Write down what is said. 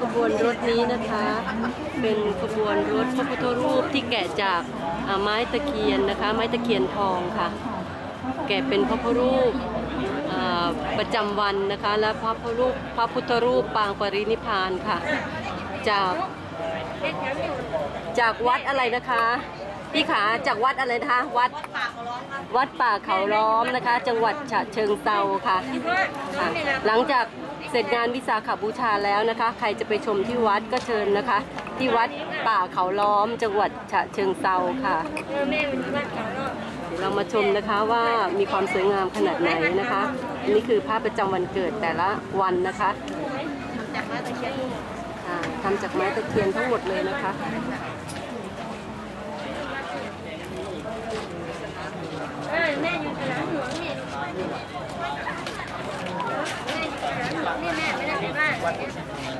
ขบวนรถนี้นะคะ เป็นขบวนรถพระพุทธรูปที่แกะจากไม้ตะเคียนนะคะ ไม้ตะเคียนทองค่ะ แกะเป็นพระพุทธรูปประจำวันนะคะ และพระพุทธรูปพระพุทธรูปปางปรินิพานค่ะ จากจากวัดอะไรนะคะพี่ขาจากวัดอะไรนะคะวัดวัดป่าเขาล้อมนะคะ จังหวัดฉะเชิงเซาค่ะ หลังจาก เสร็จงานวิสาขบูชาแล้วนะคะ ใครจะไปชมที่วัดก็เชิญนะคะ ที่วัดป่าเขาล้อมจังหวัดฉะเชิงเซาค่ะแม่มันบ้านเขาเนาะเดี๋ยวเรามาชมนะคะว่ามีความสวยงามขนาดไหนนะคะอันนี้คือภาพประจำวันเกิดแต่ละวันนะคะจากมาตะเคียนอ่าทำจากไม้ตะเคียนทั้งหมดเลยนะคะ one.